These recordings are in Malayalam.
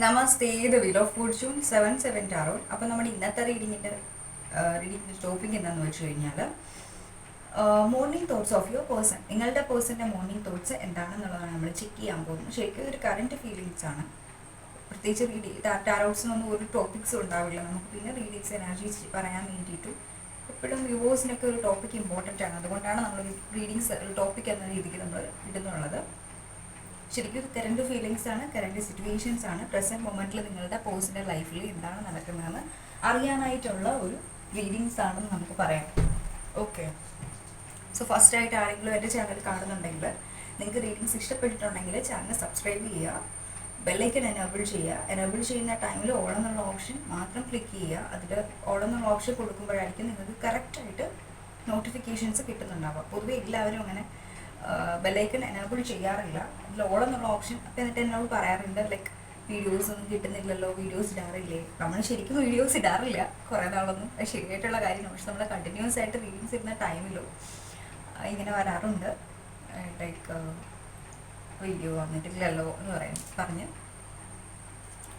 നമസ്തേ ഇത് wheel of fortune seven seven tarot അപ്പോൾ നമ്മുടെ ഇന്നത്തെ റീഡിങ്ങിന്റെ റീഡിങ്ങിന്റെ ടോപ്പിക് എന്താണെന്ന് വെച്ച് കഴിഞ്ഞാൽ morning thoughts of your person നിങ്ങളുടെ പേഴ്സന്റെ മോർണിംഗ് തോട്ട്സ് എന്താണെന്നുള്ളതാണ് നമ്മൾ ചെക്ക് ചെയ്യാൻ പോകുന്നത്. ശരിക്കും ഒരു കറന്റ് ഫീലിങ്സ് ആണ്. പ്രത്യേകിച്ച് റീഡി ടാറോട്ട്സിനൊന്നും ഒരു ടോപ്പിക്സും ഉണ്ടാവില്ല. നമുക്ക് പിന്നെ റീഡിങ്സ് എനർജീസ് പറയാൻ വേണ്ടിയിട്ടും എപ്പോഴും വ്യൂവേഴ്സിനൊക്കെ ഒരു ടോപ്പിക് ഇമ്പോർട്ടന്റ് ആണ്. അതുകൊണ്ടാണ് നമ്മൾ റീഡിങ്സ് ടോപ്പിക് എന്ന രീതിക്ക് നമ്മൾ ഇടുന്നുള്ളത്. ശരിക്കും കറണ്ട് ഫീലിങ്സ് ആണ് കറണ്ട് സിറ്റുവേഷൻസ് ആണ്. പ്രസന്റ് മൊമെന്റിൽ നിങ്ങളുടെ പേഴ്സണൽ ലൈഫിൽ എന്താണ് നടക്കുന്നതെന്ന് അറിയാനായിട്ടുള്ള ഒരു റീഡിങ്സ് ആണെന്ന് നമുക്ക് പറയാം. ഓക്കെ സോ ഫസ്റ്റ് ആയിട്ട് ആരെങ്കിലും എന്റെ ചാനൽ കാണുന്നുണ്ടെങ്കിൽ നിങ്ങൾക്ക് റീഡിങ്സ് ഇഷ്ടപ്പെട്ടിട്ടുണ്ടെങ്കിൽ ചാനൽ സബ്സ്ക്രൈബ് ചെയ്യുക. ബെല്ലൈക്കൻ എനേബിൾ ചെയ്യുക. എനേബിൾ ചെയ്യുന്ന ടൈമിൽ ഓൾ എന്നുള്ള ഓപ്ഷൻ മാത്രം ക്ലിക്ക് ചെയ്യുക. അതിൽ ഓൾ എന്നുള്ള ഓപ്ഷൻ കൊടുക്കുമ്പോഴായിരിക്കും നിങ്ങൾക്ക് കറക്റ്റായിട്ട് നോട്ടിഫിക്കേഷൻസ് കിട്ടുന്നുണ്ടാവുക. പൊതുവെ എല്ലാവരും അങ്ങനെ ബെല്ലൈക്കൺ എനേബിൾ ചെയ്യാറില്ല. അതിൽ ഓൾ എന്നുള്ള ഓപ്ഷൻ എന്നിട്ട് എന്നോട് പറയാറുണ്ട്. ലൈക്ക് വീഡിയോസ് ഒന്നും കിട്ടുന്നില്ലല്ലോ വീഡിയോസ് ഇടാറില്ലേ. നമ്മൾ ശരിക്കും വീഡിയോസ് ഇടാറില്ല. കുറേ നാളൊന്നും ശരിയായിട്ടുള്ള കാര്യമാണ് പക്ഷെ നമ്മൾ കണ്ടിന്യൂസ് ആയിട്ട് റീൽസ് ഇരുന്ന ടൈമിലോ ഇങ്ങനെ വരാറുണ്ട്. ലൈക്ക് വീഡിയോ വന്നിട്ടില്ലല്ലോ എന്ന് പറയാൻ പറഞ്ഞ്.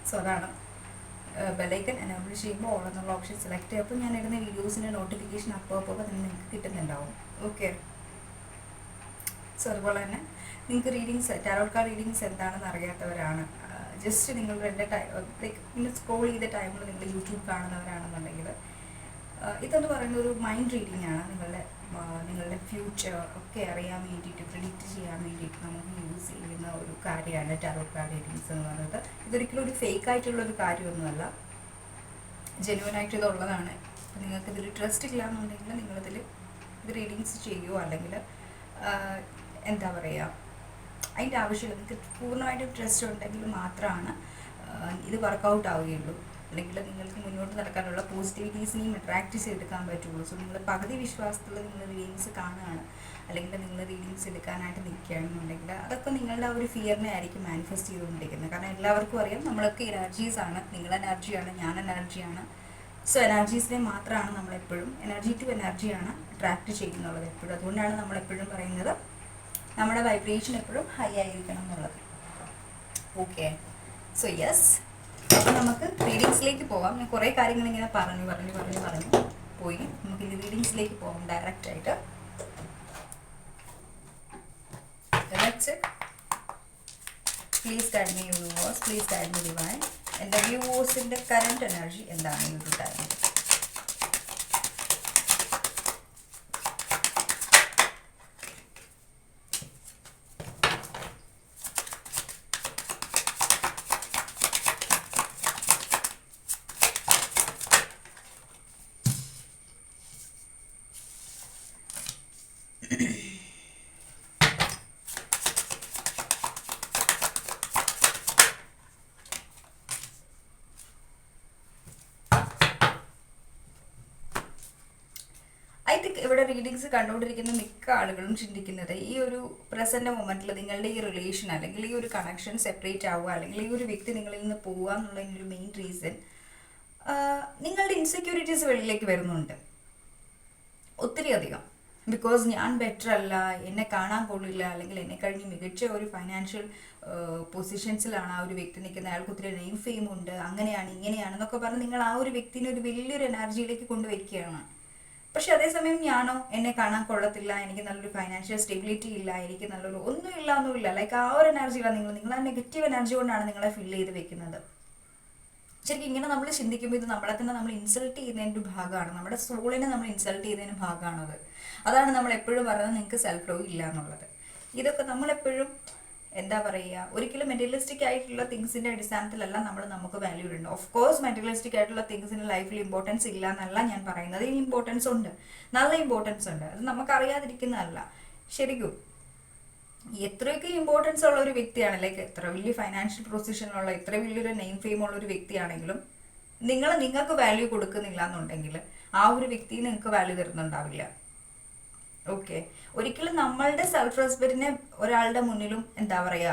സോ അതാണ്. ബെലൈക്കൻ എനേബിൾ ചെയ്യുമ്പോൾ ഓൾ എന്നുള്ള ഓപ്ഷൻ സെലക്ട് ചെയ്യുമ്പോൾ ഞാൻ ഇടുന്ന വീഡിയോസിന്റെ നോട്ടിഫിക്കേഷൻ അപ്പോൾ അപ്പോൾ തന്നെ നിങ്ങൾക്ക് കിട്ടുന്നുണ്ടാവും. ഓക്കെ സോ അതുപോലെ തന്നെ നിങ്ങൾക്ക് റീഡിങ്സ് ടാരോട്ട് കാർഡ് റീഡിങ്സ് എന്താണെന്ന് അറിയാത്തവരാണ്. ജസ്റ്റ് നിങ്ങൾ എന്റെ ടൈം നിങ്ങൾ സ്ക്രോൾ ചെയ്ത ടൈമിൽ നിങ്ങൾ യൂട്യൂബ് കാണുന്നവരാണെന്നുണ്ടെങ്കിൽ ഇതെന്ന് പറയുന്ന ഒരു മൈൻഡ് റീഡിംഗ് ആണ്. നിങ്ങളുടെ നിങ്ങളുടെ ഫ്യൂച്ചർ ഒക്കെ അറിയാൻ വേണ്ടിയിട്ട് പ്രിഡിക്റ്റ് ചെയ്യാൻ വേണ്ടിയിട്ട് നമുക്ക് യൂസ് ചെയ്യുന്ന ഒരു കാര്യമാണ് ടാരോട്ട് കാർഡ് റീഡിങ്സ് എന്ന് പറയുന്നത്. ഇതൊരിക്കലും ഒരു ഫേക്ക് ആയിട്ടുള്ള ഒരു കാര്യമൊന്നുമല്ല. ജെന്യൂൻ ആയിട്ട് ഇതുള്ളതാണ്. നിങ്ങൾക്ക് ഇതിൽ ട്രസ്റ്റ് ഇല്ല എന്നുണ്ടെങ്കിൽ നിങ്ങളിതിൽ ഇത് റീഡിങ്സ് ചെയ്യുമോ അല്ലെങ്കിൽ എന്താ പറയുക അതിന്റെ ആവശ്യമില്ല. നിങ്ങൾക്ക് പൂർണമായിട്ടും ട്രസ്റ്റ് ഉണ്ടെങ്കിൽ മാത്രമാണ് ഇത് വർക്കൗട്ട് ആവുകയുള്ളൂ. അല്ലെങ്കിൽ നിങ്ങൾക്ക് മുന്നോട്ട് നടക്കാനുള്ള പോസിറ്റിവിറ്റീസിനെയും അട്രാക്റ്റ് ചെയ്തെടുക്കാൻ പറ്റുള്ളൂ. സോ നിങ്ങൾ പകുതി വിശ്വാസത്തിൽ നിങ്ങൾ റീഡിങ്സ് കാണുകയാണ്. അല്ലെങ്കിൽ നിങ്ങൾ റീഡിങ്സ് എടുക്കാനായിട്ട് നിൽക്കുകയാണെന്നുണ്ടെങ്കിൽ അതൊക്കെ നിങ്ങളുടെ ആ ഒരു ഫിയറിനെ ആയിരിക്കും മാനിഫെസ്റ്റ് ചെയ്തുകൊണ്ടിരിക്കുന്നത്. കാരണം എല്ലാവർക്കും അറിയാം നമ്മളൊക്കെ എനർജീസ് ആണ്. നിങ്ങൾ എനർജിയാണ് ഞാൻ എനർജിയാണ് സോ എനർജീസിനെ മാത്രമാണ് നമ്മളെപ്പോഴും എനർജി ടു എനർജിയാണ് അട്രാക്ട് ചെയ്യുന്നുള്ളത് എപ്പോഴും. അതുകൊണ്ടാണ് നമ്മളെപ്പോഴും പറയുന്നത് നമ്മുടെ വൈബ്രേഷൻ എപ്പോഴും ഹൈ ആയിരിക്കണം എന്നുള്ളത്. ഓക്കെ സോ യെസ് അപ്പോൾ നമുക്ക് റീഡിങ്സിലേക്ക് പോകാം. ഞാൻ കുറേ കാര്യങ്ങൾ ഇങ്ങനെ പറഞ്ഞു പറഞ്ഞു പറഞ്ഞു പറഞ്ഞു പോയി. നമുക്ക് ഇനി റീഡിങ്സിലേക്ക് പോകാം ഡയറക്റ്റ് ആയിട്ട്. Please guide me viewers please guide me divine എന്റെ വ്യൂവേഴ്സിന്റെ കറണ്ട് എനർജി എന്താണ് ഇത് ഒരു ടൈമിൽ ഐ തിങ്ക് ഇവിടെ റീഡിങ്സ് കണ്ടുകൊണ്ടിരിക്കുന്ന മിക്ക ആളുകളും ചിന്തിക്കുന്നത് ഈ ഒരു പ്രസന്റ് മൊമെന്റിൽ നിങ്ങളുടെ ഈ റിലേഷൻ അല്ലെങ്കിൽ ഈ ഒരു കണക്ഷൻ സെപ്പറേറ്റ് ആവുക അല്ലെങ്കിൽ ഈ ഒരു വ്യക്തി നിങ്ങളിൽ നിന്ന് പോവുക എന്നുള്ളതിന്റെ ഒരു മെയിൻ റീസൺ നിങ്ങളുടെ ഇൻസെക്യൂരിറ്റീസ് വെളിയിലേക്ക് വരുന്നുണ്ട്. ഒത്തിരി അധികം. ബിക്കോസ് ഞാൻ ബെറ്റർ അല്ല എന്നെ കാണാൻ കൊള്ളില്ല അല്ലെങ്കിൽ എന്നെ കഴിഞ്ഞ് മികച്ച ഒരു ഫൈനാൻഷ്യൽ പൊസിഷൻസിലാണ് ആ ഒരു വ്യക്തി നിൽക്കുന്നത്. അയാൾക്ക് ഒത്തിരി നെയിം ഫെയിം ഉണ്ട്. അങ്ങനെയാണ് ഇങ്ങനെയാണ് എന്നൊക്കെ പറഞ്ഞ് നിങ്ങൾ ആ ഒരു വ്യക്തിനെ ഒരു വലിയൊരു എനർജിയിലേക്ക് കൊണ്ടുവയ്ക്കുകയാണ്. പക്ഷെ അതേസമയം ഞാനോ എന്നെ കാണാൻ കൊള്ളത്തില്ല എനിക്ക് നല്ലൊരു ഫൈനാൻഷ്യൽ സ്റ്റെബിലിറ്റി ഇല്ല എനിക്ക് നല്ലൊരു ഒന്നും ഇല്ല ലൈക്ക് ആ ഒരു എനർജിയിലാണ് നിങ്ങൾ നിങ്ങൾ ആ നെഗറ്റീവ് എനർജി കൊണ്ടാണ് നിങ്ങളെ ഫീൽ ചെയ്ത് വെക്കുന്നത്. ശരിക്കും ഇങ്ങനെ നമ്മൾ ചിന്തിക്കുമ്പോൾ ഇത് നമ്മളെ തന്നെ നമ്മൾ ഇൻസൾട്ട് ചെയ്യുന്നതിന്റെ ഭാഗമാണ്. നമ്മുടെ സോളിനെ നമ്മൾ ഇൻസൾട്ട് ചെയ്യുന്നതിന് ഭാഗമാണത്. അതാണ് നമ്മൾ എപ്പോഴും പറയുന്നത് നിങ്ങൾക്ക് സെൽഫ് ലോ ഇല്ല എന്നുള്ളത് ഇതൊക്കെ നമ്മളെപ്പോഴും എന്താ പറയുക ഒരിക്കലും മെറ്റീരിയലിസ്റ്റിക് ആയിട്ടുള്ള തിങ്സിന്റെ അടിസ്ഥാനത്തിലല്ല നമ്മൾ നമുക്ക് വാല്യൂ ഉണ്ട് ഓഫ് കോഴ്സ് മെറ്റീരിയലിസ്റ്റിക് ആയിട്ടുള്ള തിങ്സിന് ലൈഫിൽ ഇമ്പോർട്ടൻസ് ഇല്ല എന്നല്ല ഞാൻ പറയുന്നത്. ഇതിന് ഇമ്പോർട്ടൻസ് ഉണ്ട്. നല്ല ഇമ്പോർട്ടൻസ് ഉണ്ട്. അത് നമുക്ക് അറിയാതിരിക്കുന്നതല്ല ശരിക്കും. എത്രയൊക്കെ ഇമ്പോർട്ടൻസ് ഉള്ള ഒരു വ്യക്തിയാണ് ലൈക്ക് എത്ര വലിയ ഫൈനാൻഷ്യൽ പ്രൊസിഷനുള്ള എത്ര വലിയൊരു നെയിം ഫെയിം ഉള്ള ഒരു വ്യക്തിയാണെങ്കിലും നിങ്ങൾ നിങ്ങൾക്ക് വാല്യൂ കൊടുക്കുന്നില്ല എന്നുണ്ടെങ്കിൽ ആ ഒരു വ്യക്തി നിങ്ങൾക്ക് വാല്യൂ തരുന്നുണ്ടാവില്ല. ഓക്കെ ഒരിക്കലും നമ്മളുടെ സെൽഫ് റെസ്പെക്റ്റിനെ ഒരാളുടെ മുന്നിലും എന്താ പറയുക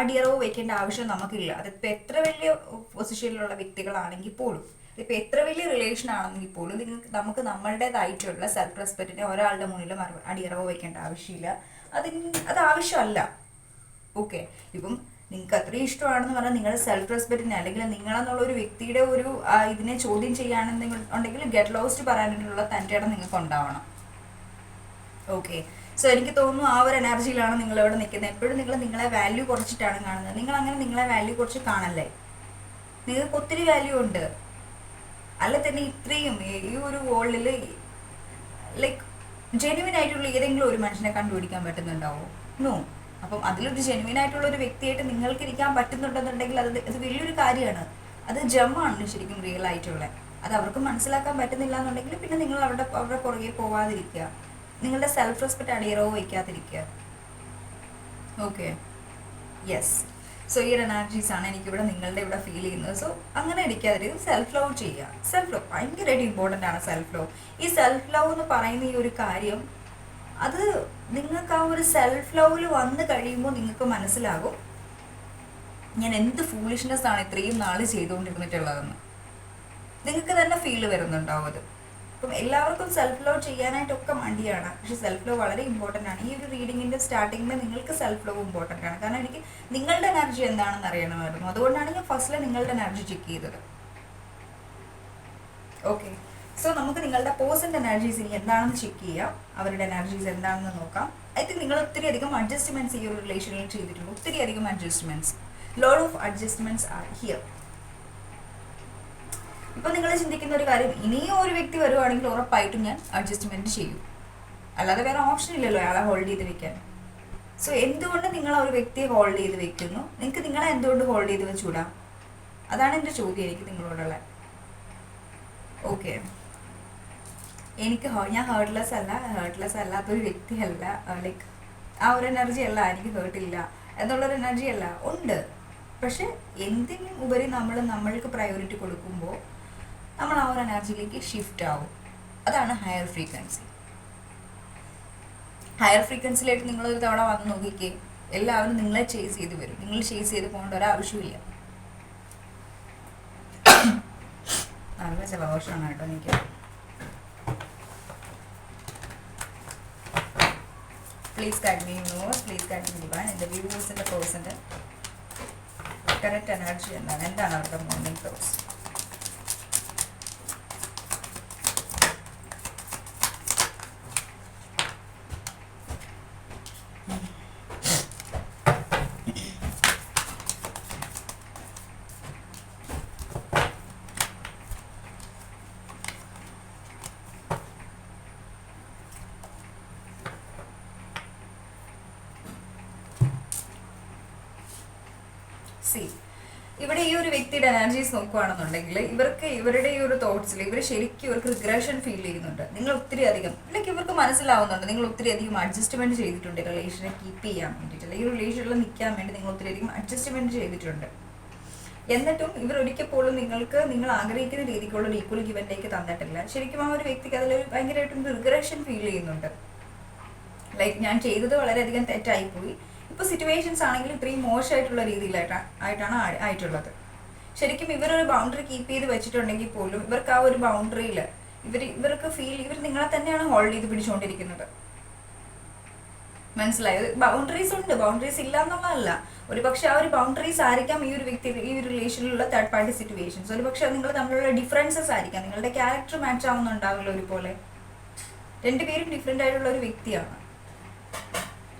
അടിയറവ് വെക്കേണ്ട ആവശ്യം നമുക്കില്ല. അതിപ്പോൾ എത്ര വലിയ പൊസിഷനിലുള്ള വ്യക്തികളാണെങ്കിൽ പോലും ഇപ്പം എത്ര വലിയ റിലേഷൻ ആണെങ്കിൽ പോലും നിങ്ങൾക്ക് നമുക്ക് നമ്മളുടേതായിട്ടുള്ള സെൽഫ് റെസ്പെക്റ്റിനെ ഒരാളുടെ മുന്നിലും അടിയറവ് വെക്കേണ്ട ആവശ്യമില്ല. അതിന് അത് ആവശ്യമല്ല. ഓക്കെ. ഇപ്പം നിങ്ങൾക്ക് അത്രയും ഇഷ്ടമാണെന്ന് പറഞ്ഞാൽ നിങ്ങളുടെ സെൽഫ് റെസ്പെക്റ്റിനെ അല്ലെങ്കിൽ നിങ്ങളെന്നുള്ള ഒരു വ്യക്തിയുടെ ഒരു ഇതിനെ ചോദ്യം ചെയ്യാണെന്നുണ്ടെങ്കിൽ ഗെറ്റ് ലോസ്റ്റ് പറയാനുള്ള തന്റെ ഇടം നിങ്ങൾക്ക് ഉണ്ടാവണം. ഓക്കെ സോ എനിക്ക് തോന്നുന്നു ആ ഒരു എനർജിയിലാണ് നിങ്ങൾ ഇവിടെ നിൽക്കുന്നത്. എപ്പോഴും നിങ്ങൾ നിങ്ങളെ വാല്യൂ കുറച്ചിട്ടാണ് കാണുന്നത്. നിങ്ങൾ അങ്ങനെ നിങ്ങളെ വാല്യൂ കുറച്ച് കാണല്ലേ? നിങ്ങൾക്ക് ഒത്തിരി വാല്യൂ ഉണ്ട്. അല്ല തന്നെ ഇത്രയും ഈ- ഒരു വേൾഡിൽ ലൈക്ക് ജെനുവിൻ ആയിട്ടുള്ള ഏതെങ്കിലും ഒരു മനുഷ്യനെ കണ്ടുപിടിക്കാൻ പറ്റുന്നുണ്ടാവോ? നോ അപ്പം അതിലൊരു ജെനുവിൻ ആയിട്ടുള്ള ഒരു വ്യക്തിയായിട്ട് നിങ്ങൾക്ക് ഇരിക്കാൻ പറ്റുന്നുണ്ടെന്നുണ്ടെങ്കിൽ അത് അത് വലിയൊരു കാര്യമാണ്. അത് ജമ്മാണ് ശരിക്കും റിയൽ ആയിട്ടുള്ളത് അത് അവർക്ക് മനസ്സിലാക്കാൻ പറ്റുന്നില്ല എന്നുണ്ടെങ്കിൽ പിന്നെ നിങ്ങൾ അവരുടെ അവരുടെ പുറകെ പോവാതിരിക്കുക. നിങ്ങളുടെ സെൽഫ് റെസ്പെക്റ്റ് അടിയറവ് വയ്ക്കാതിരിക്കുക. ഓക്കെ യെസ് സോ ഈ ഒരു എനർജീസ് ആണ് എനിക്കിവിടെ നിങ്ങളുടെ ഇവിടെ ഫീൽ ചെയ്യുന്നത്. സോ അങ്ങനെ അടിക്കാതിരിക്കും സെൽഫ് ലവ് ചെയ്യുക. സെൽഫ് ലവ് ഭയങ്കരമായിട്ട് ഇമ്പോർട്ടന്റ് ആണ് സെൽഫ് ലവ് ഈ സെൽഫ് ലവ് എന്ന് പറയുന്ന ഈ ഒരു കാര്യം അത് നിങ്ങൾക്ക് ആ ഒരു സെൽഫ് ലവിൽ വന്ന് കഴിയുമ്പോൾ നിങ്ങൾക്ക് മനസ്സിലാകും. ഞാൻ എന്ത് ഫൂളിഷ്നെസ് ആണ് ഇത്രയും നാൾ ചെയ്തുകൊണ്ടിരുന്നിട്ടുള്ളതെന്ന്. നിങ്ങൾക്ക് തന്നെ ഫീൽ വരുന്നുണ്ടാവും അത്. അപ്പം എല്ലാവർക്കും സെൽഫ് ലവ് ചെയ്യാനായിട്ടൊക്കെ മടിയാണ്. പക്ഷെ സെൽഫ് ലവ് വളരെ ഇമ്പോർട്ടന്റ് ആണ്. ഈ ഒരു റീഡിങ്ങിന്റെ സ്റ്റാർട്ടിങ്ങിൽ നിങ്ങൾക്ക് സെൽഫ് ലവ് ഇമ്പോർട്ടന്റ് ആണ്. കാരണം എനിക്ക് നിങ്ങളുടെ എനർജി എന്താണെന്ന് അറിയണമായിരുന്നു. അതുകൊണ്ടാണ് ഞാൻ ഫസ്റ്റിൽ നിങ്ങളുടെ എനർജി ചെക്ക് ചെയ്തത്. ഓക്കെ സോ നമുക്ക് നിങ്ങളുടെ പേഴ്സന്റെ എനർജീസ് ഇനി എന്താണെന്ന് ചെക്ക് ചെയ്യാം. അവരുടെ എനർജീസ് എന്താണെന്ന് നോക്കാം. ഐ തിങ്ക് നിങ്ങൾ ഒത്തിരി അധികം അഡ്ജസ്റ്റ്മെന്റ്സ് ഈ ഒരു റിലേഷനിൽ ചെയ്തിട്ടുണ്ട്. ഒത്തിരി അധികം adjustments load of adjustments are here ഇപ്പൊ നിങ്ങൾ ചിന്തിക്കുന്ന ഒരു കാര്യം ഇനിയും ഒരു വ്യക്തി വരുവാണെങ്കിൽ ഉറപ്പായിട്ടും ഞാൻ അഡ്ജസ്റ്റ്മെന്റ് ചെയ്യും. അല്ലാതെ വേറെ ഓപ്ഷൻ ഇല്ലല്ലോ അയാളെ ഹോൾഡ് ചെയ്ത് വെക്കാൻ. സോ എന്തുകൊണ്ട് നിങ്ങൾ ആ ഒരു വ്യക്തിയെ ഹോൾഡ് ചെയ്ത് വെക്കുന്നു? നിങ്ങൾക്ക് നിങ്ങളെ എന്തുകൊണ്ട് ഹോൾഡ് ചെയ്ത് വെച്ചുകൂടാ അതാണ് എന്റെ ചോദ്യം എനിക്ക് നിങ്ങളോടുള്ള. ഓക്കെ എനിക്ക് ഞാൻ ഹേർട്ട്ലെസ് അല്ല ഹേർട്ട്ലെസ് അല്ലാത്തൊരു വ്യക്തിയല്ല. ലൈക്ക് ആ ഒരു എനർജി അല്ല എനിക്ക് ഹേർട്ടില്ല എന്നുള്ളൊരു എനർജി അല്ല. ഉണ്ട്. പക്ഷെ എന്തിനും ഉപരി നമ്മൾ നമ്മൾക്ക് പ്രയോറിറ്റി കൊടുക്കുമ്പോൾ നമ്മൾ ആ ഒരു എനർജിയിലേക്ക് ഷിഫ്റ്റ് ആവും. അതാണ് ഹയർ ഫ്രീക്വൻസി ഹയർ ഫ്രീക്വൻസിയിലായിട്ട് ഒരു തവണ വന്ന് നോക്കിക്കേ എല്ലാവരും നിങ്ങളെ ചേസ് ചെയ്ത് വരും. നിങ്ങൾ ചേസ് ചെയ്ത് പോകേണ്ട ഒരാവശ്യമില്ല നല്ല ജലദോഷമാണ് കേട്ടോ എനിക്ക്. Please guide please guide me divine എന്റെ വ്യൂവേഴ്സിന്റെ പേഴ്സന്റെ കറക്റ്റ് എനർജി എന്താണ്? എന്താണ് അവരുടെ മോർണിംഗ് തോട്ട്സ് സി ഇവിടെ ഈ ഒരു വ്യക്തിയുടെ എനർജീസ് നോക്കുകയാണെന്നുണ്ടെങ്കിൽ ഇവർക്ക് ഇവരുടെ ഈ ഒരു തോട്ട്സിൽ ഇവർ ശരിക്കും ഇവർക്ക് റിഗ്രഷൻ ഫീൽ ചെയ്യുന്നുണ്ട്. നിങ്ങൾ ഒത്തിരി അധികം ലൈക്ക് ഇവർക്ക് മനസ്സിലാവുന്നുണ്ട്. നിങ്ങൾ ഒത്തിരി അധികം അഡ്ജസ്റ്റ്മെന്റ് ചെയ്തിട്ടുണ്ട് റിലേഷനെ കീപ്പ് ചെയ്യാൻ വേണ്ടിയിട്ട് ഈ റിലേഷനിൽ നിൽക്കാൻ വേണ്ടി നിങ്ങൾ ഒത്തിരി അധികം അഡ്ജസ്റ്റ്മെന്റ് ചെയ്തിട്ടുണ്ട്. എന്നിട്ടും ഇവർ ഒരിക്കൽ പോലും നിങ്ങൾക്ക് നിങ്ങൾ ആഗ്രഹിക്കുന്ന രീതിക്കുള്ള ഒരു ഈക്വൽ ഗിവന്റേക്ക് തന്നിട്ടില്ല. ശരിക്കും ആ ഒരു വ്യക്തിക്ക് അതിലൊരു ഭയങ്കരമായിട്ടും റിഗ്രഷൻ ഫീൽ ചെയ്യുന്നുണ്ട്. ലൈക്ക് ഞാൻ ചെയ്തത് വളരെയധികം തെറ്റായിപ്പോയി. ഇപ്പോൾ സിറ്റുവേഷൻസ് ആണെങ്കിൽ ഇത്രയും മോശമായിട്ടുള്ള രീതിയിലായിട്ടാണ് ആയിട്ടാണ് ആയിട്ടുള്ളത്. ശരിക്കും ഇവരൊരു ബൗണ്ടറി കീപ്പ് ചെയ്ത് വെച്ചിട്ടുണ്ടെങ്കിൽ പോലും ഇവർക്ക് ആ ഒരു ബൗണ്ടറിയിൽ ഇവർ ഇവർക്ക് ഫീൽ ഇവർ നിങ്ങളെ തന്നെയാണ് ഹോൾഡ് ചെയ്ത് പിടിച്ചുകൊണ്ടിരിക്കുന്നത് മനസ്സിലായത് ബൗണ്ടറീസ് ഉണ്ട്. ബൗണ്ടറീസ് ഇല്ല എന്നുള്ളതല്ല ഒരു പക്ഷെ ആ ഒരു ബൗണ്ടറീസ് ആയിരിക്കാം ഈ ഒരു വ്യക്തി ഈ ഒരു റിലേഷനിലുള്ള തേർഡ് പാർട്ടി സിറ്റുവേഷൻസ് ഒരു പക്ഷെ നിങ്ങൾ തമ്മിലുള്ള ഡിഫറൻസസ് ആയിരിക്കാം. നിങ്ങളുടെ ക്യാരക്ടർ മാച്ച് ആവുന്നുണ്ടാവില്ല ഒരുപോലെ. രണ്ടുപേരും ഡിഫറെന്റ് ആയിട്ടുള്ള ഒരു വ്യക്തിയാണ്.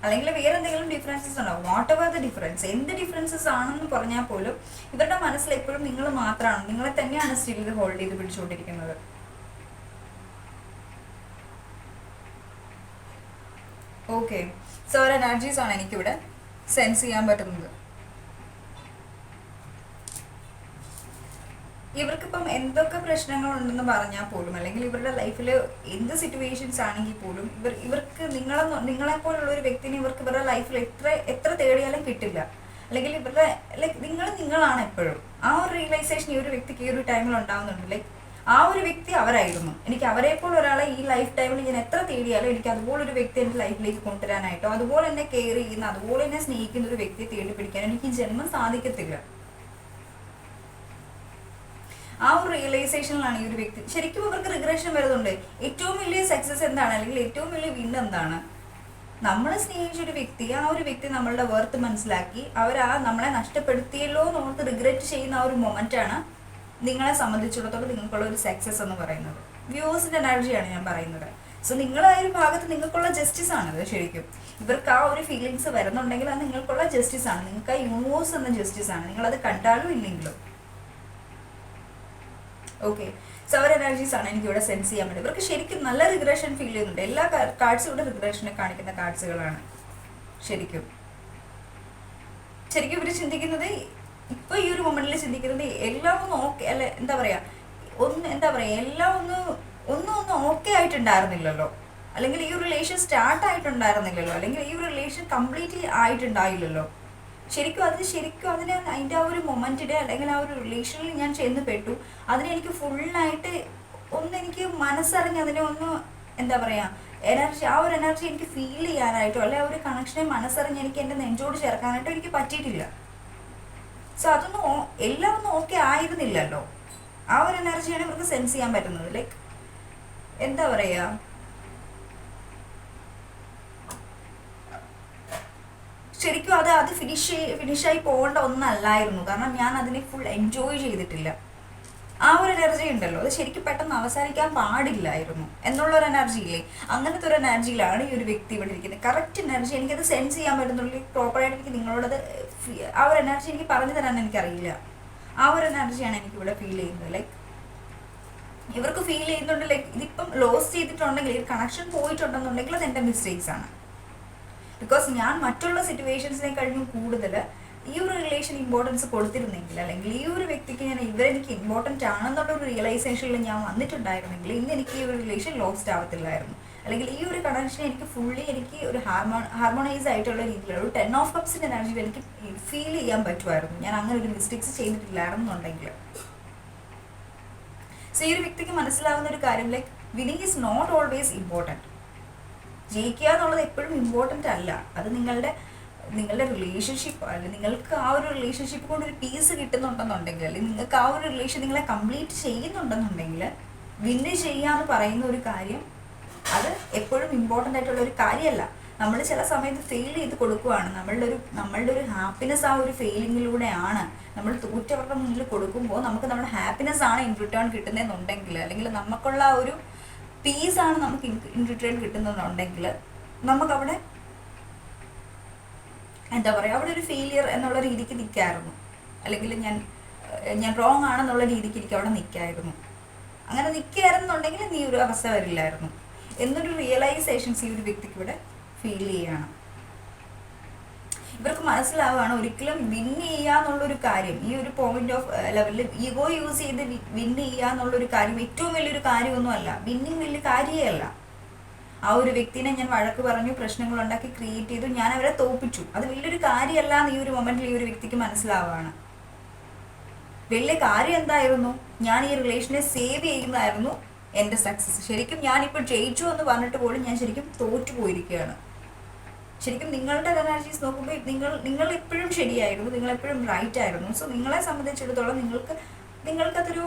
അല്ലെങ്കിൽ വേറെ എന്തെങ്കിലും ഡിഫറൻസസ് ഉണ്ടാവും. വാട്ട് എവർ ദ ഡിഫറൻസ് എന്ത് ഡിഫറൻസസ് ആണെന്ന് പറഞ്ഞാൽ പോലും ഇവരുടെ മനസ്സിൽ എപ്പോഴും നിങ്ങൾ മാത്രമാണ്. നിങ്ങളെ തന്നെയാണ് സ്റ്റിൽ ഇത് ഹോൾഡ് ചെയ്ത് പിടിച്ചുകൊണ്ടിരിക്കുന്നത്. ഓക്കെ സോ എനർജീസ് ആണ് എനിക്കിവിടെ സെൻസ് ചെയ്യാൻ പറ്റുന്നത്. ഇവർക്കിപ്പം എന്തൊക്കെ പ്രശ്നങ്ങളുണ്ടെന്ന് പറഞ്ഞാൽ പോലും അല്ലെങ്കിൽ ഇവരുടെ ലൈഫിൽ എന്ത് സിറ്റുവേഷൻസ് ആണെങ്കിൽ പോലും ഇവർ ഇവർക്ക് നിങ്ങളെ നിങ്ങളെ പോലുള്ള ഒരു വ്യക്തിനെ ഇവർക്ക് ഇവരുടെ ലൈഫിൽ എത്ര എത്ര തേടിയാലും കിട്ടില്ല. അല്ലെങ്കിൽ ഇവരുടെ ലൈക്ക് നിങ്ങൾ നിങ്ങളാണ് എപ്പോഴും. ആ ഒരു റിയലൈസേഷൻ ഈ ഒരു വ്യക്തിക്ക് ഈ ഒരു ടൈമിൽ ഉണ്ടാവുന്നുണ്ട്. ലൈക്ക് ആ ഒരു വ്യക്തി അവരായിരുന്നു. എനിക്ക് അവരെ പോലെ ഒരാളെ ഈ ലൈഫ് ടൈമിൽ ഞാൻ എത്ര തേടിയാലും എനിക്ക് അതുപോലെ ഒരു വ്യക്തി എന്റെ ലൈഫിലേക്ക് കൊണ്ടുവരാനായിട്ടോ അതുപോലെ എന്നെ കെയർ ചെയ്യുന്ന അതുപോലെ എന്നെ സ്നേഹിക്കുന്ന ഒരു വ്യക്തിയെ തേടി പിടിക്കാൻ എനിക്ക് ജന്മം സാധിക്കത്തില്ല. ആ ഒരു റിയലൈസേഷനിലാണ് ഈ ഒരു വ്യക്തി. ശരിക്കും അവർക്ക് റിഗ്രഷൻ വരുന്നുണ്ട്. ഏറ്റവും വലിയ സക്സസ് എന്താണ്? അല്ലെങ്കിൽ ഏറ്റവും വലിയ വിൻ എന്താണ്? നമ്മളെ സ്നേഹിച്ച ഒരു വ്യക്തി ആ ഒരു വ്യക്തി നമ്മളുടെ വർത്ത് മനസ്സിലാക്കി അവർ ആ നമ്മളെ നഷ്ടപ്പെടുത്തിയല്ലോ എന്ന് ഓർത്ത് റിഗ്രറ്റ് ചെയ്യുന്ന ആ ഒരു മൊമെന്റ് ആണ് നിങ്ങളെ സംബന്ധിച്ചിടത്തോളം നിങ്ങൾക്കുള്ള ഒരു സക്സസ് എന്ന് പറയുന്നത്. വ്യൂവേഴ്സിന്റെ എനർജിയാണ് ഞാൻ പറയുന്നത്. സോ നിങ്ങൾ ആ ഒരു ഭാഗത്ത് നിങ്ങൾക്കുള്ള ജസ്റ്റിസ് ആണത് ശരിക്കും. ഇവർക്ക് ആ ഒരു ഫീലിങ്സ് വരുന്നുണ്ടെങ്കിൽ അത് നിങ്ങൾക്കുള്ള ജസ്റ്റിസ് ആണ്. നിങ്ങൾക്ക് ആ യൂണിവേഴ്സ് എന്ന ജസ്റ്റിസ് ആണ്. നിങ്ങൾ അത് കണ്ടാലും ഇല്ലെങ്കിലും. ഓക്കെ സവർ എനർജീസ് ആണ് എനിക്ക് ഇവിടെ സെൻസ് ചെയ്യാൻ പറ്റും ഇവർക്ക് ശരിക്കും നല്ല റിഗ്രഷൻ ഫീൽ ചെയ്യുന്നുണ്ട്. എല്ലാ കാർഡ്സും ഇവിടെ റിഗ്രഷനെ കാണിക്കുന്ന കാർഡ്സുകളാണ് ശരിക്കും. ശരിക്കും ഇവർ ചിന്തിക്കുന്നത് ഇപ്പൊ ഈ ഒരു മൊമെന്റിൽ ചിന്തിക്കുന്നത് എല്ലാം ഒന്ന് ഓക്കെ അല്ലെ എന്താ പറയാ ഒന്ന് എന്താ പറയാ എല്ലാം ഒന്ന് ഒന്നും ഒന്നും ഓക്കെ ആയിട്ടുണ്ടായിരുന്നില്ലല്ലോ. അല്ലെങ്കിൽ ഈ ഒരു റിലേഷൻ സ്റ്റാർട്ട് ആയിട്ടുണ്ടായിരുന്നില്ലല്ലോ. അല്ലെങ്കിൽ ഈ ഒരു റിലേഷൻ കംപ്ലീറ്റ്ലി ആയിട്ടുണ്ടായില്ലല്ലോ. ശരിക്കും അത് ശരിക്കും അതിന് അതിന്റെ ആ ഒരു മൊമെന്റിനെ അല്ലെങ്കിൽ ആ ഒരു റിലേഷനിൽ ഞാൻ ചെന്ന് പെട്ടു അതിനെനിക്ക് ഫുള്ളായിട്ട് ഒന്ന് എനിക്ക് മനസ്സറിഞ്ഞ് അതിനെ ഒന്ന് എന്താ പറയാ എനർജി ആ ഒരു എനർജി എനിക്ക് ഫീൽ ചെയ്യാനായിട്ടോ അല്ലെ ആ ഒരു കണക്ഷനെ മനസ്സറിഞ്ഞ് എനിക്ക് എന്റെ നെഞ്ചോട് ചേർക്കാനായിട്ടോ എനിക്ക് പറ്റിയിട്ടില്ല. സോ അതൊന്നും എല്ലാം ഒന്നും ഓക്കെ ആയിരുന്നില്ലല്ലോ. ആ ഒരു എനർജിയാണ് ഇവർക്ക് സെൻസ് ചെയ്യാൻ പറ്റുന്നത്. ലൈക്ക് എന്താ പറയാ ശരിക്കും അത് അത് ഫിനിഷ് ഫിനിഷായി പോകേണ്ട ഒന്നല്ലായിരുന്നു. കാരണം ഞാൻ അതിനെ ഫുൾ എൻജോയ് ചെയ്തിട്ടില്ല. ആ ഒരു എനർജി ഉണ്ടല്ലോ. അത് ശരിക്കും പെട്ടെന്ന് അവസാനിക്കാൻ പാടില്ലായിരുന്നു. എന്നുള്ള ഒരു എനർജി ഇല്ലേ? അങ്ങനത്തെ ഒരു എനർജിയിലാണ് ഈ ഒരു വ്യക്തി ഇവിടെ ഇരിക്കുന്നത്. കറക്റ്റ് എനർജി എനിക്കത് സെൻസ് ചെയ്യാൻ പറ്റുന്നുള്ളൂ. പ്രോപ്പറായിട്ട് എനിക്ക് നിങ്ങളോടത് ആ ഒരു എനർജി എനിക്ക് പറഞ്ഞു തരാൻ എനിക്കറിയില്ല. ആ ഒരു എനർജിയാണ് എനിക്ക് ഇവിടെ ഫീൽ ചെയ്യുന്നത്. ലൈക്ക് ഇവർക്ക് ഫീൽ ചെയ്യുന്നുണ്ട്. ലൈക്ക് ഇതിപ്പം ലോസ് ചെയ്തിട്ടുണ്ടെങ്കിൽ ഈ കണക്ഷൻ പോയിട്ടുണ്ടെന്നുണ്ടെങ്കിൽ അത് എന്റെ മിസ്റ്റേക്സ് ആണ്. ബിക്കോസ് ഞാൻ മറ്റുള്ള സിറ്റുവേഷൻസിനെ കഴിഞ്ഞും കൂടുതൽ ഈ ഒരു റിലേഷൻ ഇമ്പോർട്ടൻസ് കൊടുത്തിരുന്നെങ്കിൽ അല്ലെങ്കിൽ ഈ ഒരു വ്യക്തിക്ക് ഞാൻ ഇവരെനിക്ക് ഇമ്പോർട്ടന്റ് ആണെന്നുള്ള ഒരു റിയലൈസേഷനിൽ ഞാൻ വന്നിട്ടുണ്ടായിരുന്നെങ്കിൽ ഇന്ന് എനിക്ക് ഈ ഒരു റിലേഷൻ ലോസ്റ്റ് ആവത്തില്ലായിരുന്നു. അല്ലെങ്കിൽ ഈ ഒരു കണക്ഷൻ എനിക്ക് ഫുള്ളി എനിക്ക് ഒരു ഹാർമോ ഹാർമോണൈസ് ആയിട്ടുള്ള രീതിയിലുള്ള ഒരു ടെൻ ഓഫ് കപ്സിന്റെ എനർജിയിൽ എനിക്ക് ഫീൽ ചെയ്യാൻ പറ്റുമായിരുന്നു. ഞാൻ അങ്ങനെ ഒരു മിസ്റ്റേക്സ് ചെയ്തിട്ടില്ലായിരുന്നുണ്ടെങ്കിൽ. സോ ഈ ഒരു വ്യക്തിക്ക് മനസ്സിലാവുന്ന ഒരു കാര്യം like winning is not always important ജയിക്കുക എന്നുള്ളത് എപ്പോഴും ഇമ്പോർട്ടന്റ് അല്ല. അത് നിങ്ങളുടെ നിങ്ങളുടെ റിലേഷൻഷിപ്പ് അല്ലെങ്കിൽ നിങ്ങൾക്ക് ആ ഒരു റിലേഷൻഷിപ്പ് കൊണ്ട് ഒരു പീസ് കിട്ടുന്നുണ്ടെന്നുണ്ടെങ്കിൽ അല്ലെങ്കിൽ നിങ്ങൾക്ക് ആ ഒരു റിലേഷൻ നിങ്ങളെ കംപ്ലീറ്റ് ചെയ്യുന്നുണ്ടെന്നുണ്ടെങ്കിൽ വിന്ന് ചെയ്യുക എന്ന് പറയുന്ന ഒരു കാര്യം അത് എപ്പോഴും ഇമ്പോർട്ടന്റ് ആയിട്ടുള്ള ഒരു കാര്യമല്ല. നമ്മൾ ചില സമയത്ത് ഫെയിൽ ചെയ്ത് കൊടുക്കുവാണ്. നമ്മളുടെ ഒരു നമ്മളുടെ ഒരു ഹാപ്പിനെസ് ആ ഒരു ഫെയിലിങ്ങിലൂടെയാണ് നമ്മൾ തോറ്റവരുടെ മുന്നിൽ കൊടുക്കുമ്പോൾ നമുക്ക് നമ്മുടെ ഹാപ്പിനെസ് ആണ് ഇൻ റിട്ടേൺ കിട്ടുന്നതെന്നുണ്ടെങ്കിൽ അല്ലെങ്കിൽ നമുക്കുള്ള ആ ഒരു പീസാണ് നമുക്ക് ഇൻഡിവിജ്വൽ കിട്ടുന്നുണ്ടെങ്കിൽ നമുക്കവിടെ എന്താ പറയുക അവിടെ ഒരു ഫെയിലിയർ എന്നുള്ള രീതിക്ക് നിൽക്കായിരുന്നു അല്ലെങ്കിൽ ഞാൻ ഞാൻ റോങ് ആണെന്നുള്ള രീതിക്ക് എനിക്ക് അവിടെ നിൽക്കായിരുന്നു അങ്ങനെ നിൽക്കുകയായിരുന്നുണ്ടെങ്കിൽ നീ ഒരു അവസ്ഥ വരില്ലായിരുന്നു. എന്നൊരു റിയലൈസേഷൻസ് ഈ ഒരു വ്യക്തിക്ക് ഇവിടെ ഫീൽ ചെയ്യാണ്. ഇവർക്ക് മനസ്സിലാവുകയാണ് ഒരിക്കലും വിൻ ചെയ്യുക എന്നുള്ളൊരു കാര്യം. ഈ ഒരു പോയിന്റ് ഓഫ് ലെവലിൽ ഈഗോ യൂസ് ചെയ്ത് വിൻ ചെയ്യുക എന്നുള്ളൊരു കാര്യം ഏറ്റവും വലിയൊരു കാര്യമൊന്നുമല്ല. വിന്നിങ് വലിയ കാര്യമേ അല്ല ആ ഒരു വ്യക്തിനെ ഞാൻ വഴക്ക് പറഞ്ഞു പ്രശ്നങ്ങൾ ഉണ്ടാക്കി ക്രിയേറ്റ് ചെയ്തു ഞാൻ അവരെ തോപ്പിച്ചു. അത് വലിയൊരു കാര്യമല്ല എന്ന് ഈ ഒരു മൊമെന്റിൽ ഈ ഒരു വ്യക്തിക്ക് മനസ്സിലാവുകയാണ്. വലിയ കാര്യം എന്തായിരുന്നു? ഞാൻ ഈ റിലേഷനെ സേവ് ചെയ്യുന്നതായിരുന്നു എന്റെ സക്സസ് ശരിക്കും ഞാനിപ്പോൾ ജയിച്ചു എന്ന് പറഞ്ഞിട്ട് പോലും ഞാൻ ശരിക്കും തോറ്റു പോയിരിക്കുകയാണ് ശരിക്കും നിങ്ങളുടെ എനർജീസ് നോക്കുമ്പോൾ നിങ്ങൾ നിങ്ങൾ എപ്പോഴും ശരിയായിരുന്നു നിങ്ങൾ എപ്പോഴും റൈറ്റ് ആയിരുന്നു. സോ നിങ്ങളെ സംബന്ധിച്ചിടത്തോളം നിങ്ങൾക്ക് നിങ്ങൾക്കതൊരു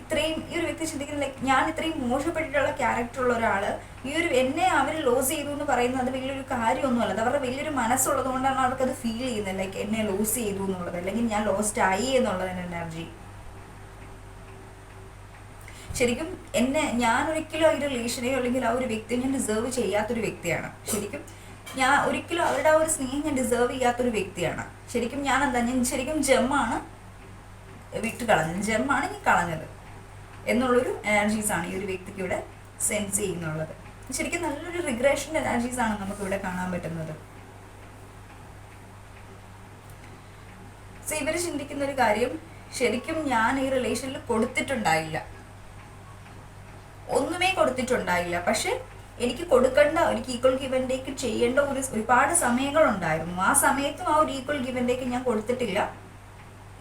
ഇത്രയും ഈ ഒരു വ്യക്തി ചിന്തിക്കുന്ന ലൈക്ക് ഞാൻ ഇത്രയും മോശപ്പെട്ടിട്ടുള്ള ക്യാരക്ടർ ഉള്ള ഒരാൾ ഈ ഒരു എന്നെ അവർ ലോസ് ചെയ്തു എന്ന് പറയുന്നത് അത് വലിയൊരു കാര്യമൊന്നുമല്ല. അത് അവരുടെ വലിയൊരു മനസ്സുള്ളത് കൊണ്ടാണ് അവർക്കത് ഫീൽ ചെയ്യുന്നത്. ലൈക്ക് എന്നെ ലോസ് ചെയ്തു എന്നുള്ളത്. അല്ലെങ്കിൽ ഞാൻ ലോസ്റ്റ് ആയി എന്നുള്ളതിന്റെ എനർജി ശരിക്കും എന്നെ ഞാൻ ഒരിക്കലും ഈ റിലേഷനെയോ അല്ലെങ്കിൽ ആ ഒരു വ്യക്തിയെ ഞാൻ ഡിസേർവ് ചെയ്യാത്തൊരു വ്യക്തിയാണ്. ശരിക്കും ഞാൻ ഒരിക്കലും അവരുടെ ആ ഒരു സ്നേഹം ഞാൻ ഡിസേർവ് ചെയ്യാത്തൊരു വ്യക്തിയാണ്. ശരിക്കും ഞാൻ എന്താ ഞാൻ ശരിക്കും ജെമ്മാണ് വിട്ട് കളഞ്ഞത്. ജെമ്മാണ് ഞാൻ കളഞ്ഞത് എന്നുള്ളൊരു എനർജീസ് ആണ് ഈ ഒരു വ്യക്തിക്ക് ഇവിടെ സെൻസ് ചെയ്യുന്നുള്ളത്. ശരിക്കും നല്ലൊരു റിഗ്രഷൻ എനർജീസ് ആണ് നമുക്ക് ഇവിടെ കാണാൻ പറ്റുന്നത്. സോ ഇവർ ചിന്തിക്കുന്ന ഒരു കാര്യം ശരിക്കും ഞാൻ ഈ റിലേഷനിൽ കൊടുത്തിട്ടുണ്ടായില്ല. ഒന്നുമേ കൊടുത്തിട്ടുണ്ടായില്ല. പക്ഷെ എനിക്ക് കൊടുക്കേണ്ട എനിക്ക് ഈക്വൽ ഗിവന്റേക്ക് ചെയ്യേണ്ട ഒരു ഒരുപാട് സമയങ്ങളുണ്ടായിരുന്നു. ആ സമയത്തും ആ ഒരു ഈക്വൽ ഗിവന്റേക്ക് ഞാൻ കൊടുത്തിട്ടില്ല.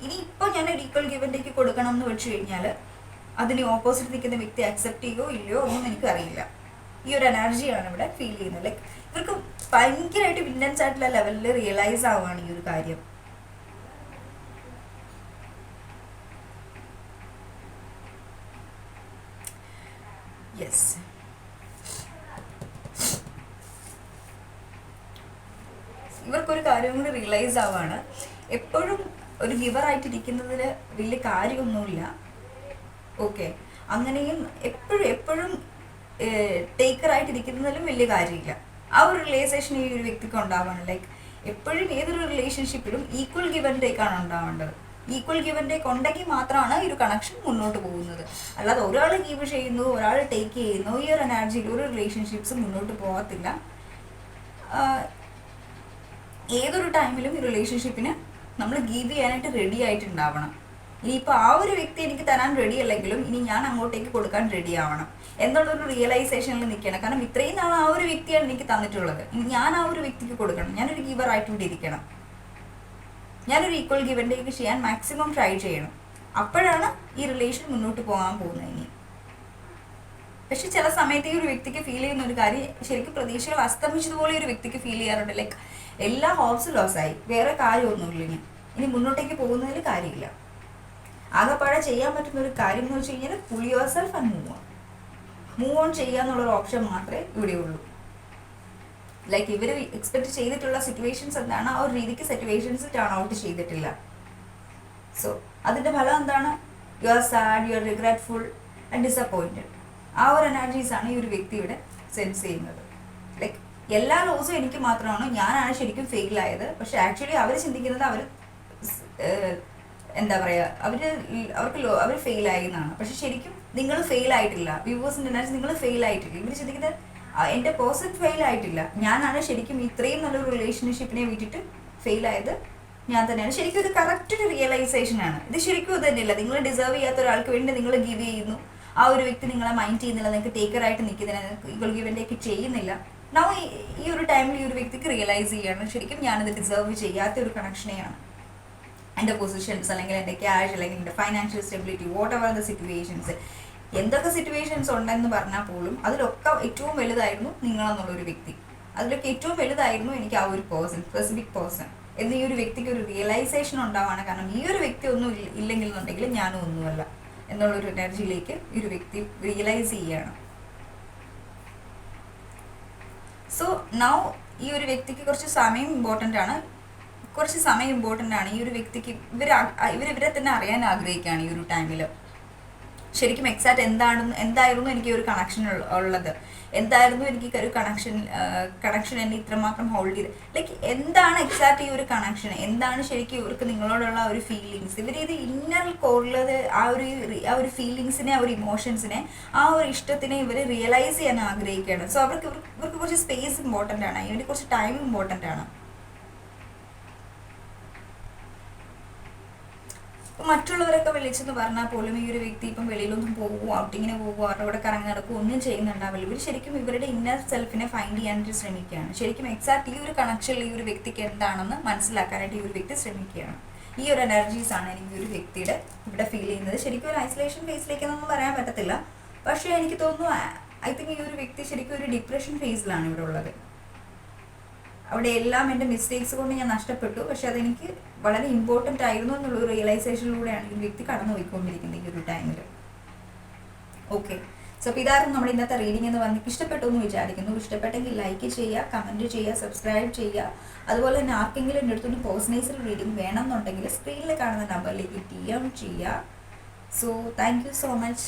ഇനി ഇപ്പോൾ ഞാൻ ഒരു ഈക്വൽ ഗിവന്റേക്ക് കൊടുക്കണം എന്ന് വെച്ച് കഴിഞ്ഞാൽ അതിന് ഓപ്പോസിറ്റ് നിൽക്കുന്ന വ്യക്തി അക്സെപ്റ്റ് ചെയ്യോ ഇല്ലയോ ഒന്നും എനിക്കറിയില്ല. ഈ ഒരു എനർജിയാണ് ഇവിടെ ഫീൽ ചെയ്യുന്നത്. ലൈക്ക് ഇവർക്ക് ഭയങ്കരമായിട്ട് വില്ലൻസ് ആയിട്ടുള്ള ലെവലിൽ റിയലൈസ് ആവുകയാണ് ഈ ഒരു കാര്യം. യെസ് ഒരു കാര്യം കൂടി റിയലൈസ് ആവാണ്. എപ്പോഴും ഒരു ഗിവർ ആയിട്ടിരിക്കുന്നതിൽ വലിയ കാര്യമൊന്നുമില്ല. ഓക്കെ അങ്ങനെയും എപ്പോഴും എപ്പോഴും ടേക്കർ ആയിട്ടിരിക്കുന്നതിലും വലിയ കാര്യമില്ല. ആ ഒരു റിലേസേഷൻ ഈ ഒരു വ്യക്തിക്ക് ഉണ്ടാവണം. ലൈക്ക് എപ്പോഴും ഏതൊരു റിലേഷൻഷിപ്പിലും ഈക്വൽ ഗിവൻ ആണ് ഉണ്ടാവേണ്ടത്. ഈക്വൽ ഗിവൻ ടേക്ക് ഉണ്ടെങ്കിൽ മാത്രമാണ് ഈ ഒരു കണക്ഷൻ മുന്നോട്ട് പോകുന്നത്. അല്ലാതെ ഒരാൾ ഗീവ് ചെയ്യുന്നു ഒരാൾ ടേക്ക് ചെയ്യുന്നു ഈ ഒരു എനർജിയിൽ ഒരു റിലേഷൻഷിപ്സ് മുന്നോട്ട് പോകത്തില്ല. ഏതൊരു ടൈമിലും ഈ റിലേഷൻഷിപ്പിന് നമ്മൾ ഗീവ് ചെയ്യാനായിട്ട് റെഡി ആയിട്ടുണ്ടാവണം. ഇനി ഇപ്പൊ ആ ഒരു വ്യക്തി എനിക്ക് തരാൻ റെഡി അല്ലെങ്കിലും ഇനി ഞാൻ അങ്ങോട്ടേക്ക് കൊടുക്കാൻ റെഡി ആവണം. എന്നുള്ളൊരു റിയലൈസേഷനിൽ നിൽക്കണം. കാരണം ഇത്രയും നാൾ ആ ഒരു വ്യക്തിയാണ് എനിക്ക് തന്നിട്ടുള്ളത്. ഇനി ഞാൻ ആ ഒരു വ്യക്തിക്ക് കൊടുക്കണം. ഞാനൊരു ഗീവർ ആയിട്ട് ഇവിടെ ഇരിക്കണം ഞാനൊരു ഈക്വൽ ഗിവൻ ടേക്ക് ചെയ്യാൻ മാക്സിമം ട്രൈ ചെയ്യണം. അപ്പോഴാണ് ഈ റിലേഷൻ മുന്നോട്ട് പോകാൻ പോകുന്നത് ഇനി. പക്ഷെ ചില സമയത്ത് ഈ ഒരു വ്യക്തിക്ക് ഫീൽ ചെയ്യുന്ന ഒരു കാര്യം ശരിക്കും പ്രതീക്ഷകൾ അസ്തമിച്ചതുപോലെ ഒരു വ്യക്തിക്ക് ഫീൽ ചെയ്യാറുണ്ട്. ലൈക്ക് എല്ലാ ഹോപ്സും ലോസായി വേറെ കാര്യമൊന്നുമില്ല ഇനി. ഇനി മുന്നോട്ടേക്ക് പോകുന്നതിൽ കാര്യമില്ല. ആകെപ്പാടെ ചെയ്യാൻ പറ്റുന്ന ഒരു കാര്യം എന്ന് വെച്ച് കഴിഞ്ഞാൽ pull yourself and move on move on ചെയ്യുക എന്നുള്ളൊരു ഓപ്ഷൻ മാത്രമേ ഇവിടെ ഉള്ളൂ. ലൈക്ക് ഇവർ എക്സ്പെക്ട് ചെയ്തിട്ടുള്ള സിറ്റുവേഷൻസ് എന്താണ്? ആ ഒരു രീതിക്ക് സിറ്റുവേഷൻസ് ടേൺ ഔട്ട് ചെയ്തിട്ടില്ല. സോ അതിന്റെ ഫലം എന്താണ്? You are sad you are regretful and disappointed ആ ഒരു എനർജീസ് ആണ് ഈ ഒരു വ്യക്തിയുടെ സെൻസ് ചെയ്യുന്നത്. ലൈക്ക് എല്ലാ ലോസും എനിക്ക് മാത്രമാണ്. ഞാനാണ് ശരിക്കും ഫെയിൽ ആയത്. പക്ഷെ ആക്ച്വലി അവർ ചിന്തിക്കുന്നത് അവർ എന്താ പറയുക അവർ അവർക്ക് ലോ അവർ ഫെയിൽ ആയി എന്നാണ്. പക്ഷെ ശരിക്കും നിങ്ങൾ ഫെയിൽ ആയിട്ടില്ല. വ്യൂവേഴ്സിന്റെ എനർജി നിങ്ങൾ ഫെയിൽ ആയിട്ടില്ല. ഇവർ ചിന്തിക്കുന്നത് എന്റെ പേഴ്സൺ ഫെയിൽ ആയിട്ടില്ല. ഞാനാണ് ശരിക്കും ഇത്രയും നല്ലൊരു റിലേഷൻഷിപ്പിനെ വിട്ടിട്ട് ഫെയിൽ ആയത്. ഞാൻ തന്നെയാണ്. ശരിക്കും ഇത് കറക്റ്റ് ഒരു റിയലൈസേഷൻ ആണ്. ഇത് ശരിക്കും ഇത് തന്നെയല്ല. നിങ്ങൾ ഡിസേർവ് ചെയ്യാത്ത ഒരാൾക്ക് വേണ്ടി നിങ്ങൾ ഗിവ് ചെയ്യുന്നു. ആ ഒരു വ്യക്തി നിങ്ങളെ മൈൻഡ് ചെയ്യുന്നില്ല നിങ്ങൾക്ക് ടേക്കർ ആയിട്ട് നിൽക്കുന്നില്ല നിങ്ങൾക്ക് ചെയ്യുന്നില്ല. നൗ ഈ ഒരു ടൈമിൽ ഈ ഒരു വ്യക്തിക്ക് റിയലൈസ് ചെയ്യാണ്. ശരിക്കും ഞാനത് ഡിസേർവ് ചെയ്യാത്ത ഒരു കണക്ഷനെയാണ് എന്റെ പൊസിഷൻസ് അല്ലെങ്കിൽ എന്റെ ക്യാഷ് അല്ലെങ്കിൽ എന്റെ financial stability whatever the situations എന്തൊക്കെ സിറ്റുവേഷൻസ് ഉണ്ടെന്ന് പറഞ്ഞാൽ പോലും അതിലൊക്കെ ഏറ്റവും വലുതായിരുന്നു നിങ്ങളെന്നുള്ളൊരു വ്യക്തി. അതിലൊക്കെ ഏറ്റവും വലുതായിരുന്നു എനിക്ക് ആ ഒരു പേഴ്സൺ സ്പെസിഫിക് പേഴ്സൺ എന്ന് ഈ ഒരു വ്യക്തിക്ക് ഒരു റിയലൈസേഷൻ ഉണ്ടാവാണ്. കാരണം ഈ ഒരു വ്യക്തി ഒന്നും ഇല്ല- ഇല്ലെങ്കിൽ എന്നുണ്ടെങ്കിൽ ഞാനും ഒന്നുമല്ല. എന്നുള്ളൊരു എനർജിയിലേക്ക് ഒരു വ്യക്തി റിയലൈസ് ചെയ്യുകയാണ് സോ നൗ ഈ ഒരു വ്യക്തിക്ക് കുറച്ച് സമയം ഇമ്പോർട്ടന്റ് ആണ്. കുറച്ച് സമയം ഇമ്പോർട്ടന്റ് ആണ്. ഈ ഒരു വ്യക്തിക്ക് ഇവർ ഇവർ ഇവരെ തന്നെ അറിയാൻ ആഗ്രഹിക്കുകയാണ് ഈ ഒരു ടൈമിൽ ശരിക്കും എക്സാക്ട് എന്താണെന്ന് എന്തായിരുന്നു എനിക്ക് ഒരു കണക്ഷൻ ഉള്ളത്? എന്തായിരുന്നു എനിക്ക് ഒരു കണക്ഷൻ കണക്ഷൻ എന്നെ ഇത്രമാത്രം ഹോൾഡ് ചെയ്ത്? ലൈക്ക് എന്താണ് എക്സാക്ട് ഈ ഒരു കണക്ഷൻ എന്താണ് ശരിക്കും ഇവർക്ക് നിങ്ങളോടുള്ള ഒരു ഫീലിങ്സ് ഇവർ ഇത് ഇന്നർ കോറിലത് ആ ഒരു ആ ഒരു ഫീലിങ്സിനെ ആ ഒരു ഇമോഷൻസിനെ ആ ഒരു ഇഷ്ടത്തിനെ ഇവർ റിയലൈസ് ചെയ്യാൻ ആഗ്രഹിക്കുകയാണ്. സോ അവർക്ക് ഇവർക്ക് കുറച്ച് സ്പേസ് ഇമ്പോർട്ടന്റ് ആണ്. ഇവർക്ക് കുറച്ച് ടൈം ഇമ്പോർട്ടന്റ് ആണ്. മറ്റുള്ളവരൊക്കെ വിളിച്ചെന്ന് പറഞ്ഞാൽ പോലും ഈ ഒരു വ്യക്തി ഇപ്പം വെളിയിലൊന്നും പോകുമോ ഔട്ടിങ്ങിന് പോകുമോ അവരുടെ കൂടെ കറങ്ങി ഒന്നും ചെയ്യുന്നുണ്ടാവില്ല. ഇവർ ശരിക്കും ഇവരുടെ ഇന്നർ സെൽഫിനെ ഫൈൻഡ് ചെയ്യാനായിട്ട് ശ്രമിക്കുകയാണ്. ശരിക്കും എക്സാക്ട് ഈ ഒരു കണക്ഷനിൽ ഈ ഒരു വ്യക്തിക്ക് എന്താണെന്ന് മനസ്സിലാക്കാനായിട്ട് ഈ ഒരു വ്യക്തി ശ്രമിക്കുകയാണ്. ഈ ഒരു എനർജീസ് ആണ് എനിക്ക് ഒരു വ്യക്തിയുടെ ഇവിടെ ഫീൽ ചെയ്യുന്നത്. ശരിക്കും ഒരു ഐസൊലേഷൻ ഫേസിലേക്കൊന്നും പറയാൻ പറ്റത്തില്ല. പക്ഷേ എനിക്ക് തോന്നുന്നു ഐ തിങ്ക് ഈ ഒരു വ്യക്തി ശരിക്കും ഒരു ഡിപ്രഷൻ ഫേസിലാണ് ഇവിടെ ഉള്ളത്. അവിടെ എല്ലാം എന്റെ മിസ്റ്റേക്സ് കൊണ്ട് ഞാൻ നഷ്ടപ്പെട്ടു. പക്ഷെ അതെനിക്ക് വളരെ ഇമ്പോർട്ടന്റ് ആയിരുന്നു എന്നുള്ള റിയലൈസേഷനിലൂടെയാണ് ഈ വ്യക്തി കടന്നു പോയിക്കൊണ്ടിരിക്കുന്നത് ഈ ഒരു ടൈമിൽ ഓക്കെ സോ അപ്പോൾ ഇതായിരുന്നു നമ്മുടെ ഇന്നത്തെ റീഡിംഗ് എന്ന് പറഞ്ഞ്. ഇഷ്ടപ്പെട്ടു എന്ന് വിചാരിക്കുന്നു. ഇഷ്ടപ്പെട്ടെങ്കിൽ ലൈക്ക് ചെയ്യുക കമന്റ് ചെയ്യുക സബ്സ്ക്രൈബ് ചെയ്യുക. അതുപോലെ തന്നെ ആർക്കെങ്കിലും എന്റെ അടുത്തൊന്ന് പേഴ്സണൈസ്ഡ് റീഡിംഗ് വേണമെന്നുണ്ടെങ്കിൽ സ്ക്രീനിൽ കാണുന്ന നമ്പറിലേക്ക് ടി എം ചെയ്യുക. So thank you so much